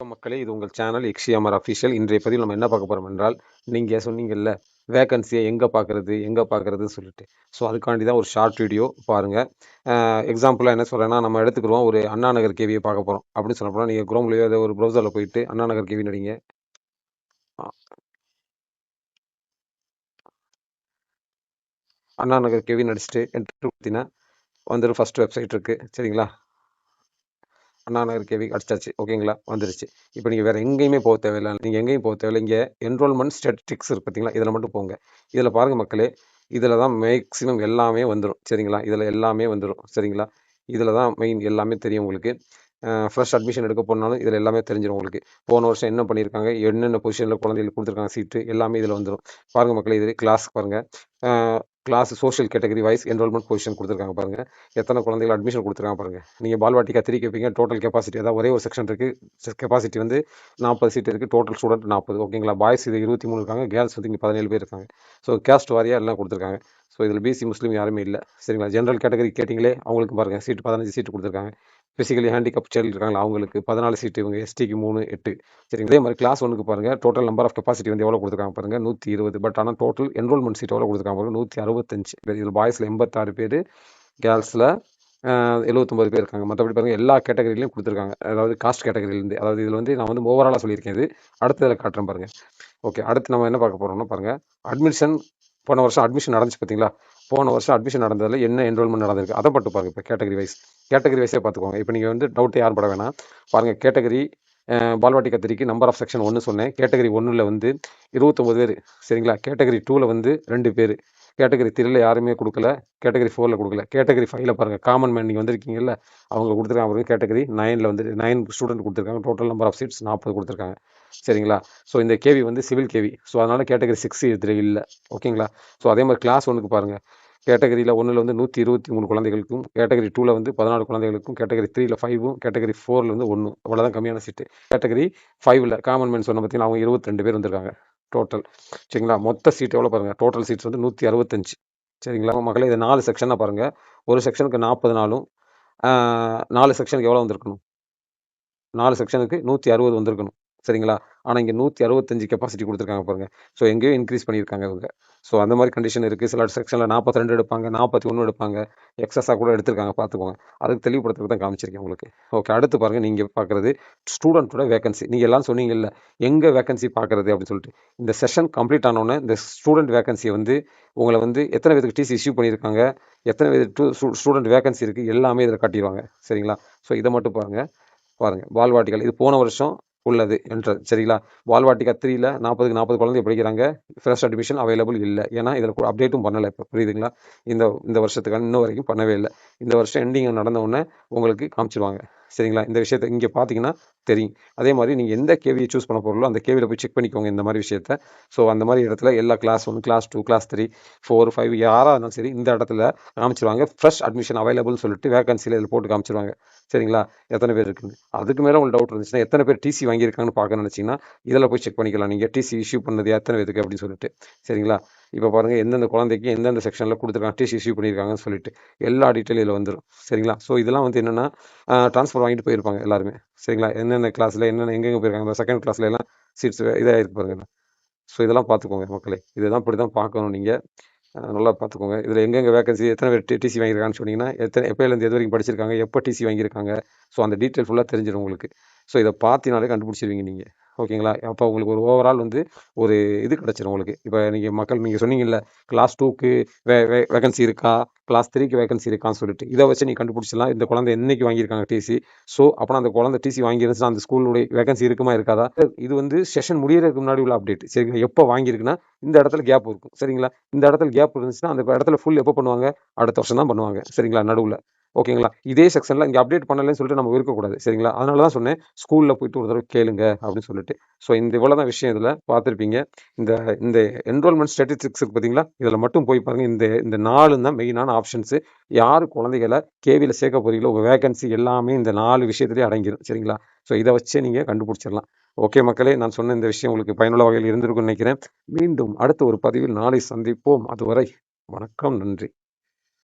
மக்களே இது உங்கள் சேனல் எக்ஷியாமர் அஃபிஷியல் இன்றைய பதிவில் நம்ம என்ன பார்க்க போகிறோம் என்றால் நீங்கள் சொன்னீங்கல்ல வேகன்சியை எங்கே பார்க்குறது எங்கே பார்க்குறதுன்னு சொல்லிட்டு. ஸோ அதுக்காண்டி தான் ஒரு ஷார்ட் வீடியோ பாருங்கள் எக்ஸாம்பிளாக என்ன சொல்கிறேன்னா நம்ம எடுத்துக்கிறோம் ஒரு அண்ணா நகர் கேவியை பார்க்க போகிறோம் அப்படின்னு சொல்ல நீங்கள் குரோம்லேயோ ஏதோ ஒரு ப்ரௌசரில் போயிட்டு அண்ணா நகர் கேவி நடிங்க அண்ணா நகர் கேவி நடிச்சுட்டு என்ட்ரு கொடுத்தீங்கன்னா வந்துடும் ஃபஸ்ட் வெப்சைட் இருக்குது சரிங்களா? அண்ணா நகர் கேவி அடிச்சாச்சு. ஓகேங்களா? வந்துருச்சு. இப்போ நீங்கள் வேறு எங்கேயுமே போக தேவையில்லை. நீங்கள் எங்கேயும் போக தேவையில்லை. இங்கே என்ரோல்மெண்ட் ஸ்டாட்டிஸ்டிக்ஸ் இருக்கு பார்த்தீங்களா இதில் மட்டும் போங்க. இதில் பாருங்கள் மக்களே இதில் தான் மேக்ஸிமம் எல்லாமே வந்துடும் சரிங்களா? இதில் எல்லாமே வந்துடும் சரிங்களா? இதில் தான் மெயின் எல்லாமே தெரியும் உங்களுக்கு. ஃப்ரெஷ் அட்மிஷன் எடுக்க போனாலும் இதில் எல்லாமே தெரிஞ்சிடும் உங்களுக்கு. போன வருஷம் என்ன பண்ணியிருக்காங்க என்னென்ன பொசிஷனில் குழந்தைகளுக்கு கொடுத்துருக்காங்க? சீட்டு எல்லாமே இதில் வந்துடும் பாருங்கள் மக்களே இது கிளாஸ் பாருங்கள் class social category wise enrollment position கொடுத்துருக்காங்க பாருங்கள் எத்தனை குழந்தைகள் அட்மிஷன் கொடுத்துருக்காங்க பாருங்கள் நீங்கள் பால்வாட்டிக்கா திரிக்க கேட்பீங்க டோட்டல் கெப்பாசிட்டி அதாவது ஒரே ஒரு செக்ஷன் இருக்குது கெப்பாசிட்டி வந்து நாற்பது சீட் இருக்குது டோட்டல் ஸ்டூடெண்ட் நாற்பது ஓகேங்களா பாய்ஸ் இது இருபத்தி மூணு இருக்காங்க. கேர்ள்ஸ் வந்து இங்கே பதினேழு பேர் இருக்காங்க. ஸோ கேஸ்ட் வாரியாக எல்லாம் கொடுத்துருக்காங்க. ஸோ இதில் பிசி முஸ்லீம் யாருமே இல்லை. சரிங்களா? ஜென்ரல் கேட்டகரி கேட்டிங்களே அவங்களுக்கு பாருங்கள் சீட் பதினஞ்சு சீட்டு கொடுத்துருக்காங்க. ஃபிசிக்கலி ஹேண்டிகப் சைல்டு இருக்காங்களா அவங்களுக்கு பதினாலு சீட்டு இவங்க எஸ்டிக்கு மூணு எட்டு. சரி இதே மாதிரி கிளாஸ் ஒன்றுக்கு பாருங்கள் டோட்டல் நம்பர் ஆஃப் கெப்பாசிட்டி வந்து எவ்வளோ கொடுத்துருக்காங்க பாருங்கள் நூற்றி இருபது. பட் ஆனால் டோட்டல் என்ரோல்மெண்ட் சீட் எவ்வளோ கொடுத்துருக்காங்க பாருங்கள் நூற்றி அறுபத்தஞ்சு இதில் பாய்ஸில் எண்பத்தாறு பேர் கேர்ள்ஸில் எழுபத்தொம்பது பேர் இருக்காங்க. மற்றபடி பாருங்கள் எல்லா கேட்டகரிலையும் கொடுத்துருக்காங்க. அதாவது காஸ்ட் கேட்டகரியிலேருந்து அதாவது இதில் வந்து நான் வந்து ஓவராலாக சொல்லியிருக்கேன் இது. அடுத்ததில் காட்டுறேன் பாருங்கள் ஓகே அடுத்து நம்ம என்ன பார்க்க போகிறோம்னா பாருங்கள் அட்மிஷன் போன வருஷம் அட்மிஷன் நடந்துச்சு பார்த்தீங்களா போன வருஷம் அட்மிஷன் நடந்ததில் என்ன என்ரோல்மெண்ட் நடந்திருக்கு? அதை பட்டு பாருங்கள் இப்போ கேட்டகரி வைஸ் கேட்டகரி வைஸே பார்த்துக்கோங்க இப்போ நீங்கள் வந்து டவுட் யாரும் பட வேணாம். பாருங்கள் கேட்டகரி பால்வாட்டி கத்திரிக்கு நம்பர் ஆஃப் செக்ஷன் ஒன்று சொன்னேன். கேட்டகரி ஒன்றில் வந்து இருபத்தொம்பது பேர். சரிங்களா? கேட்டகரி டூவில் வந்து ரெண்டு பேர். கேட்டகரி த்ரீல யாருமே கொடுக்கல. கேட்டகரி ஃபோரில் கொடுக்கல. கேட்டகரி ஃபைவ்ல பாருங்கள் காமன் மேன் நீங்கள் வந்திருக்கீங்கல்ல அவங்க கொடுத்துருக்காங்க. பாருங்கள் கேட்டகரி நைனில் வந்து நைன் ஸ்டூடெண்ட் கொடுத்துருக்காங்க. டோட்டல் நம்பர் ஆஃப் சீட்ஸ் நாற்பது கொடுத்துருக்காங்க. சரிங்களா? ஸோ இந்த கேவி வந்து சிவில் கேவி. ஸோ அதனால் கேட்டகரி சிக்ஸ் இதில் இல்லை. ஓகேங்களா? ஸோ அதே மாதிரி கிளாஸ் ஒன்றுக்கு பாருங்கள் கேட்டகரியில் ஒன்றில் வந்து நூற்றி இருபத்தி மூணு குழந்தைகளுக்கும் கேட்டகரி டூவில் வந்து பதினாலு குழந்தைகளுக்கும் கேட்டகரி த்ரீல ஃபைவும் கேட்டகரி ஃபோரில் வந்து ஒன்று அவ்வளோதான் கம்மியான சீட்டு கேட்டகரி ஃபைவ்ல காமன் மேன் சொன்ன பார்த்தீங்கன்னா அவங்க இருபத்தி ரெண்டு பேர் வந்திருக்காங்க டோட்டல் சரிங்களா? மொத்த சீட் எவ்வளோ பாருங்கள் டோட்டல் சீட்ஸ் வந்து நூற்றி அறுபத்தஞ்சு சரிங்களா? மகளே இது நாலு செக்ஷனாக பாருங்கள் ஒரு செக்ஷனுக்கு நாற்பது நாளும் நாலு செக்ஷனுக்கு எவ்வளோ வந்திருக்கணும்? நாலு செக்ஷனுக்கு நூற்றி அறுபது வந்திருக்கணும். சரிங்களா? ஆனால் இங்கே நூற்றி அறுபத்தஞ்சு கெப்பாசிட்டி கொடுத்துருக்காங்க பாருங்கள் ஸோ எங்கேயோ இன்க்ரீஸ் பண்ணியிருக்காங்க இவங்க. ஸோ அந்த மாதிரி கண்டிஷன் இருக்குது சில செக்ஷனில் நாற்பத்தி ரெண்டு எடுப்பாங்க நாற்பத்தி ஒன்று எடுப்பாங்க எக்ஸஸாக கூட எடுத்திருக்காங்க பார்த்துக்கோங்க. அதுக்கு தெளிவுபடுத்துறது தான் காமிச்சிருக்கேன் உங்களுக்கு. ஓகே அடுத்து பாருங்கள் நீங்கள் பார்க்குறது ஸ்டூடெண்ட்டோட வேகன்சி நீங்கள் எல்லாம் சொன்னீங்கல்ல எங்கே வேகன்சி பார்க்குறது அப்படின்னு சொல்லிட்டு. இந்த செஷன் கம்ப்ளீட் ஆனோடனே இந்த ஸ்டூடெண்ட் வேகன்சியை வந்து உங்களை வந்து எத்தனை பேருக்கு டிசி இஷ்யூ பண்ணியிருக்காங்க எத்தனை பேர் ஸ்டூடெண்ட் வேகன்சி இருக்குது எல்லாமே இதில் காட்டிடுவாங்க. சரிங்களா? ஸோ இதை மட்டும் பாருங்கள் பாருங்கள் பால்வாட்டிகள் இது போன வருஷம் உள்ளது என்ற சரிங்களா? வால்வாட்டி த்ரீல நாற்பதுக்கு நாற்பது குழந்தை படிக்கிறாங்க. ஃப்ரெஷ் அட்மிஷன் அவைலபிள் இல்லை. ஏன்னா இதில் அப்டேட்டும் பண்ணலை இப்போ. புரியுதுங்களா? இந்த இந்த வருஷத்துக்கான இன்ன வரைக்கும் பண்ணவே இல்லை. இந்த வருஷம் எண்டிங் நடந்த உடனே உங்களுக்கு காமிச்சிருவாங்க. சரிங்களா? இந்த விஷயத்தை இங்கே பார்த்தீங்கன்னா தெரியும். அதே மாதிரி நீங்கள் எந்த கேவியை சூஸ் பண்ண போகிறோம் அந்த கேவியில் போய் செக் பண்ணிக்கோங்க இந்த மாதிரி விஷயத்த. ஸோ அந்த மாதிரி இடத்துல எல்லா class one class two class three four five யாராக இருந்தாலும் சரி இந்த இடத்துல காமிச்சிருவாங்க. ஃப்ரெஷ் அட்மிஷன் அவைலபிள்னு சொல்லிட்டு வேகன்சியில் இதில் போட்டு காமிச்சிருவாங்க. சரிங்களா? எத்தனை பேர் இருக்குது அதுக்கு மேலே உங்களுக்கு டவுட் இருந்துச்சுன்னா எத்தனை பேர் டிசி வாங்கியிருக்காங்கன்னு பார்க்க நினச்சிங்கன்னா இதில் போய் செக் பண்ணிக்கலாம். நீங்கள் டிசி இஷ்யூ பண்ணது எத்தனை பேருக்கு அப்படின்னு சொல்லிட்டு. சரிங்களா? இப்போ பாருங்கள் எந்தெந்த குழந்தைக்கு எந்தெந்த செக்ஷனில் கொடுத்துருக்காங்க டிசி இஷ்யூ பண்ணியிருக்காங்கன்னு சொல்லிட்டு. எல்லா டீட்டெயில் இதில் வந்துடும் சரிங்களா? ஸோ இதெல்லாம் வந்து என்னென்னா ட்ரான்ஸ்ஃபர் வாங்கிட்டு போயிருப்பாங்க எல்லாருமே. சரிங்களா? என்னென்ன கிளாஸில் என்னென்ன எங்கெங்கே போயிருக்காங்க? செகண்ட் கிளாஸில் எல்லாம் சீட்ஸ் இதாக இருக்கு ஸோ இதெல்லாம் பார்த்துக்கோங்க மக்களே. இதெல்லாம் இப்படி தான் பார்க்கணும் நீங்கள் நல்லா பார்த்துக்கோங்க. இதில் எங்கெங்கே வேகன்சி எத்தனை பேர் டிசி வாங்கியிருக்காங்கன்னு சொன்னீங்கன்னா எத்தனை எப்போலேருந்து எது வரைக்கும் படிச்சிருக்காங்க எப்போ டிசி வாங்கியிருக்காங்க? ஸோ அந்த டீட்டெயில் ஃபுல்லாக தெரிஞ்சிடும் உங்களுக்கு. ஸோ இதை பார்த்தினாலே கண்டுபிடிச்சிருவீங்க நீங்கள் ஓகேங்களா? அப்போ உங்களுக்கு ஒரு ஓவரால் வந்து ஒரு இது கிடச்சிரும் உங்களுக்கு. இப்போ நீங்கள் மக்கள் நீங்கள் சொன்னீங்கல்ல கிளாஸ் டூக்கு வே வே வேகன்சி இருக்கா? கிளாஸ் த்ரீக்கு வேகன்சி இருக்கான்னு சொல்லிட்டு. இதை வச்சு நீ கண்டுபிடிச்சிடலாம். இந்த குழந்தை என்னைக்கு வாங்கியிருக்காங்க டிசி ஸோ அப்போ அந்த குழந்தை டிசி வாங்கியிருந்துச்சுன்னா அந்த ஸ்கூலுடைய வேகன்சி இருக்குமா இருக்காதா? இது வந்து செஷன் முடியறதுக்கு முன்னாடி உள்ள அப்டேட் சரிங்களா? எப்போ வாங்கியிருக்குன்னா இந்த இடத்துல கேப் இருக்கும். சரிங்களா? இந்த இடத்துல கேப் இருந்துச்சுன்னா அந்த இடத்துல ஃபுல் எப்போ பண்ணுவாங்க? அடுத்த வருஷம் தான் பண்ணுவாங்க. சரிங்களா? நடுவில். ஓகேங்களா? இதே செக்ஷனில் இங்கே அப்டேட் பண்ணலன்னு சொல்லிட்டு நம்ம இருக்கக்கூடாது சரிங்களா? அதனால தான் சொன்னேன் ஸ்கூலில் போயிட்டு ஒரு தடவை கேளுங்க அப்படின்னு சொல்லிட்டு. ஸோ இந்த இவ்வளோ தான் விஷயம் இதில் பார்த்துருப்பீங்க. இந்த இந்த என்ரோல்மெண்ட் ஸ்டாட்டிஸ்டிக்ஸ் பார்த்தீங்களா இதில் மட்டும் போய் பாருங்கள் இந்த இந்த நாலு தான் மெயினான ஆப்ஷன்ஸு யார் குழந்தைகளை கேவியில் சேர்க்க போகிறீங்களோ உங்கள் வேகன்சி எல்லாமே இந்த நாலு விஷயத்துலேயே அடங்கிடும் சரிங்களா? ஸோ இதை வச்சே நீங்கள் கண்டுபிடிச்சிடலாம். ஓகே மக்களே நான் சொன்ன இந்த விஷயம் உங்களுக்கு பயனுள்ள வகையில் இருந்திருக்கும்னு நினைக்கிறேன். மீண்டும் அடுத்த ஒரு பதிவில் நாளை சந்திப்போம். அதுவரை வணக்கம் நன்றி.